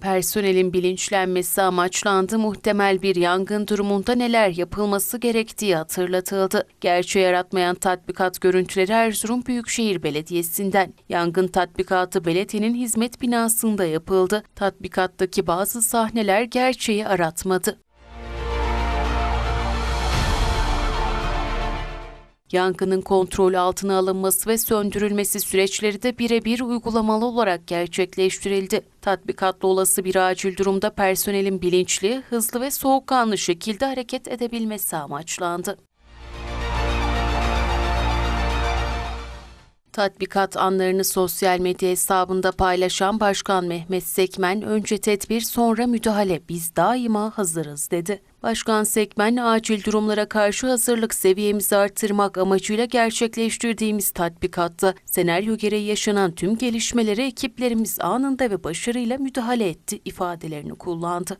personelin bilinçlenmesi amaçlandı. Muhtemel bir yangın durumunda neler yapılması gerektiği hatırlatıldı. Gerçeği yaratmayan tatbikat görüntüleri Erzurum Büyükşehir Belediyesi'nden. Yangın tatbikatı belediyenin hizmet binasında yapıldı. Tatbikattaki bazı sahneler gerçeği aratmadı. Yangının kontrol altına alınması ve söndürülmesi süreçleri de birebir uygulamalı olarak gerçekleştirildi. Tatbikatla olası bir acil durumda personelin bilinçli, hızlı ve soğukkanlı şekilde hareket edebilmesi amaçlandı. Tatbikat anlarını sosyal medya hesabında paylaşan Başkan Mehmet Sekmen, önce tedbir sonra müdahale, biz daima hazırız dedi. Başkan Sekmen, acil durumlara karşı hazırlık seviyemizi artırmak amacıyla gerçekleştirdiğimiz tatbikatta senaryo gereği yaşanan tüm gelişmelere ekiplerimiz anında ve başarıyla müdahale etti ifadelerini kullandı.